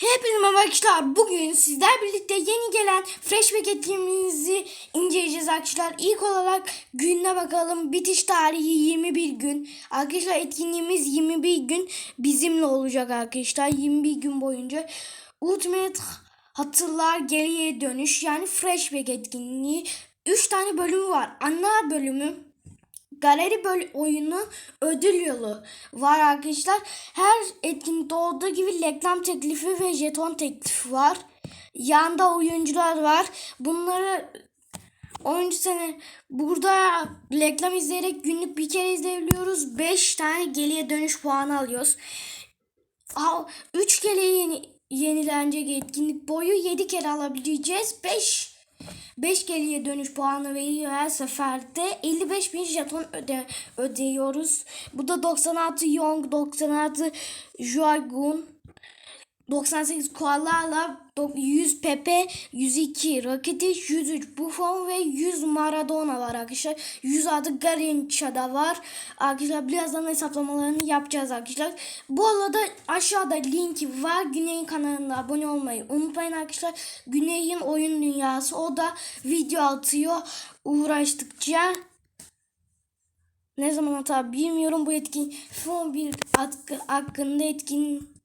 Hepinize arkadaşlar. Bugün sizler birlikte yeni gelen Flashback etkinliğimizi inceleyeceğiz arkadaşlar. İlk olarak gününe bakalım. Bitiş tarihi 21 gün. Arkadaşlar etkinliğimiz 21 gün bizimle olacak arkadaşlar. 21 gün boyunca. Ultimate Hatırlar Geriye Dönüş yani Flashback etkinliği. 3 tane bölümü var. Ana bölümü galeri böl oyunu ödül yolu var arkadaşlar. Her etkinlikte olduğu gibi reklam teklifi ve jeton teklifi var. Yanda oyuncular var. Bunları oyuncu sene burada reklam izleyerek günlük bir kere izleyebiliyoruz. 5 tane geriye dönüş puanı alıyoruz. 3 kere yeni, yenilenecek etkinlik boyu 7 kere alabileceğiz. 5 5 geriye dönüş puanı veriyor her seferde. 55 bin jeton öde, ödüyoruz. Bu da 96 Young, 96 Joagun, 98 Koala'la 100 Pepe, 102 Rakitic, 103 Buffon ve 100 Maradona var arkadaşlar. 106 Garincha da var. Arkadaşlar birazdan hesaplamalarını yapacağız arkadaşlar. Bu arada aşağıda linki var. Güney'in kanalına abone olmayı unutmayın arkadaşlar. Güney'in oyun dünyası o da video atıyor uğraştıkça. Ne zaman atar bilmiyorum bu etkin son bir hakkında etkin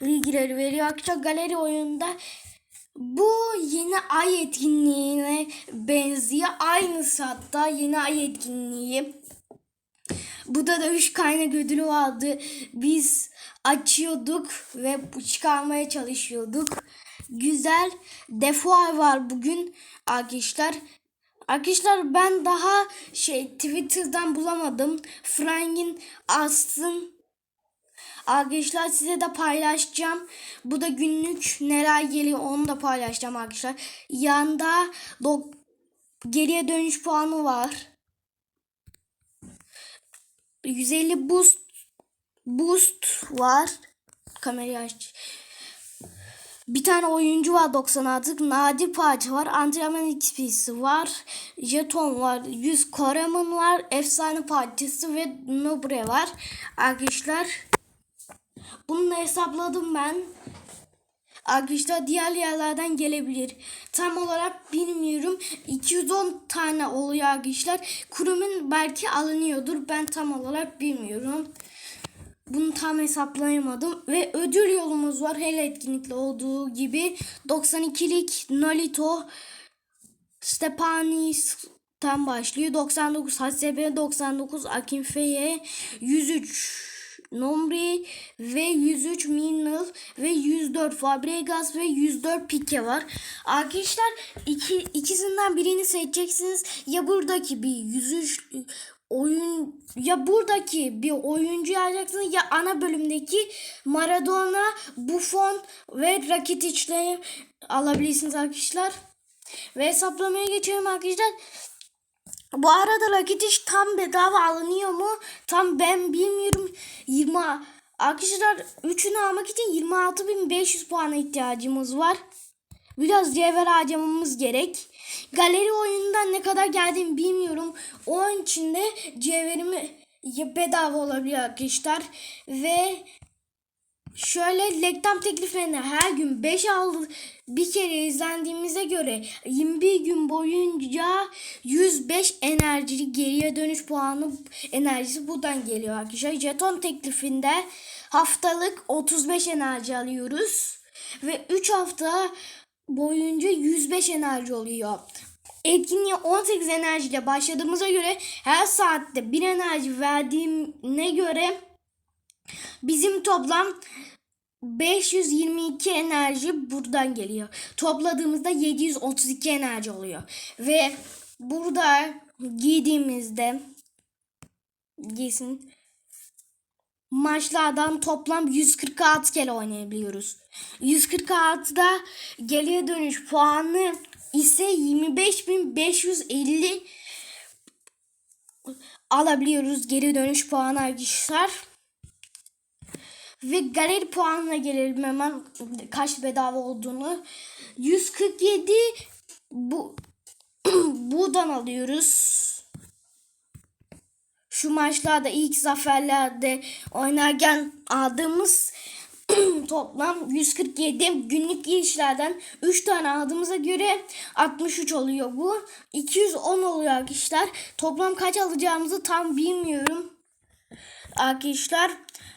bilgileri veriyor. Arkadaşlar galeri oyunda bu yeni ay etkinliğine benziyor. Aynısı hatta yeni ay etkinliği. Burada da 3 kaynak ödülü vardı. Biz açıyorduk ve çıkarmaya çalışıyorduk. Güzel defuar var bugün arkadaşlar. Arkadaşlar ben daha şey Twitter'dan bulamadım. Frank'in Aston Arkadaşlar size de paylaşacağım. Bu da günlük neler geliyor onu da paylaşacağım arkadaşlar. Yanda geriye dönüş puanı var. 150 boost boost var. Kamerayı aç. Bir tane oyuncu var 96. Nadir parça var. Antrenman XP'si var. Jeton var. 100 Koreman var. Efsane parçası ve Nobre var. Arkadaşlar bunu da hesapladım ben. Arkadaşlar diğer yerlerden gelebilir. Tam olarak bilmiyorum. 210 tane oluyor arkadaşlar. Kurumun belki alınıyordur. Ben tam olarak bilmiyorum. Bunu tam hesaplayamadım. Ve ödül yolumuz var. Her etkinlikle olduğu gibi. 92'lik Nolito Stepanis'ten başlıyor. 99 HSB 99 Akinfe'ye 103 Nomri ve 103 Minnal ve 104 Fabregas ve 104 Pique var. Arkadaşlar iki, ikisinden birini seçeceksiniz. Ya buradaki bir 103 oyun ya buradaki bir oyuncu alacaksınız ya ana bölümdeki Maradona, Buffon ve Rakitic'leri alabilirsiniz arkadaşlar. Ve hesaplamaya geçiyorum arkadaşlar. Bu arada Rakitic tam bedava alınıyor mu? Tam ben bilmiyorum. 20 Arkadaşlar 3'ünü almak için 26.500 puana ihtiyacımız var. Biraz cevher harcamamız gerek. Galeri oyunundan ne kadar geldiğimi bilmiyorum. Oyun içinde cevherimi bedava olabilir arkadaşlar. Ve Şöyle reklam tekliflerine her gün 5 aldı bir kere izlendiğimize göre 21 gün boyunca 105 enerjili geriye dönüş puanı enerjisi buradan geliyor arkadaşlar. Jeton teklifinde haftalık 35 enerji alıyoruz ve 3 hafta boyunca 105 enerji oluyor. Etkinliğe 18 enerjiyle başladığımıza göre her saatte bir enerji verdiğine göre Bizim toplam 522 enerji buradan geliyor. Topladığımızda 732 enerji oluyor. Ve burada giydiğimizde giysin maçlardan toplam 146 kere oynayabiliyoruz. 146'da geriye dönüş puanı ise 25.550 alabiliyoruz geri dönüş puanı arkadaşlar. Ve galeri puanına gelelim hemen kaç bedava olduğunu. 147 bu buradan alıyoruz. Şu maçlarda ilk zaferlerde oynarken aldığımız toplam 147 günlük girişlerden 3 tane aldığımıza göre 63 oluyor bu. 210 oluyor arkadaşlar. Toplam kaç alacağımızı tam bilmiyorum. Arkadaşlar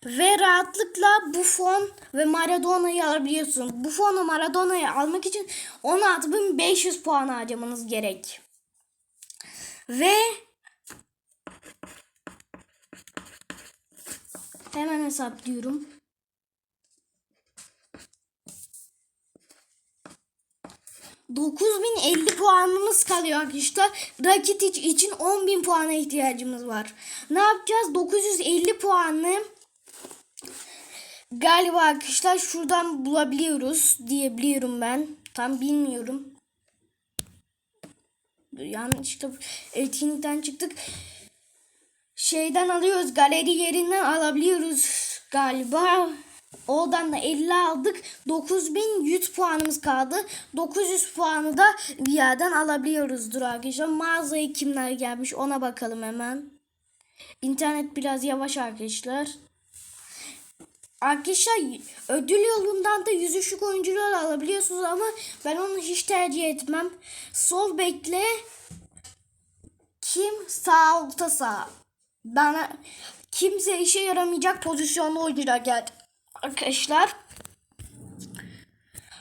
ve rahatlıkla Buffon ve Maradona'yı alabiliyorsun. Buffon ve Maradona'yı almak için 16.500 puan harcamanız gerek. Ve hemen hesaplıyorum. ...9050 puanımız kalıyor arkadaşlar. Rakitic için 10.000 puana ihtiyacımız var. Ne yapacağız? 950 puanı galiba arkadaşlar şuradan bulabiliyoruz diyebiliyorum ben. Tam bilmiyorum. Yanlışlıkla etkinlikten çıktık. Şeyden alıyoruz. Galeri yerinden alabiliyoruz galiba. Oradan da 50 aldık. 9100 puanımız kaldı. 900 puanı da yerden alabiliyoruzdur arkadaşlar. Mağazaya kimler gelmiş ona bakalım hemen. İnternet biraz yavaş arkadaşlar. Arkadaşlar ödül yolundan da yüzüşlük oyuncular alabiliyorsunuz ama ben onu hiç tercih etmem. Sol bekle kim sağ orta sağ. Bana kimse işe yaramayacak pozisyonda oyuncular geldi. Arkadaşlar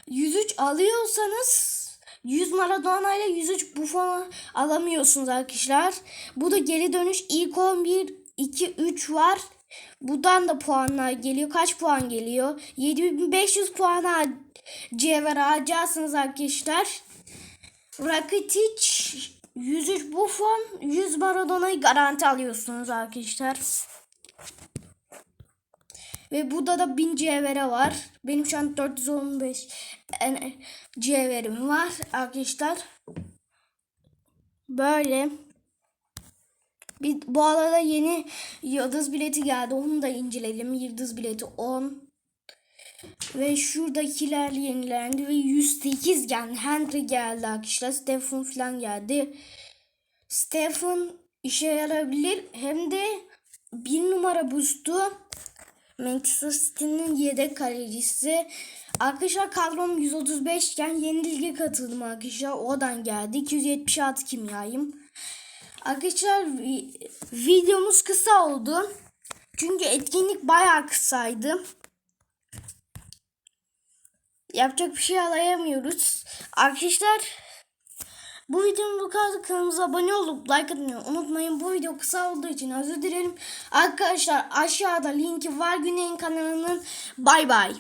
103 alıyorsanız 100 Maradona ile 103 Buffon alamıyorsunuz arkadaşlar. Bu da geri dönüş ilk 11 2 3 var. Buradan da puanlar geliyor. Kaç puan geliyor? 7500 puana cevher harcarsınız arkadaşlar. Rakitic 103 Buffon 100 Maradona'yı garanti alıyorsunuz arkadaşlar. Ve burada da 1000 cevhere var. Benim şu an 415 en- cevherim var arkadaşlar. Böyle. Bir, bu arada yeni yıldız bileti geldi. Onu da inceleyelim. Yıldız bileti 10. Ve şuradakiler yenilendi ve 108 geldi. Henry geldi arkadaşlar. Stephen falan geldi. Stephen işe yarabilir. Hem de bir numara boost'u Manchester City'nin yedek kalecisi. Arkadaşlar kadrom 135 iken yeni lige katıldım arkadaşlar. Oradan geldi. 276 kimyayım. Arkadaşlar vi- videomuz kısa oldu. Çünkü etkinlik bayağı kısaydı. Yapacak bir şey alayamıyoruz. Arkadaşlar bu videonun bu kadar kanalımıza abone olup like atmayı unutmayın. Bu video kısa olduğu için özür dilerim. Arkadaşlar aşağıda linki var Güney'in kanalının. Bay bay.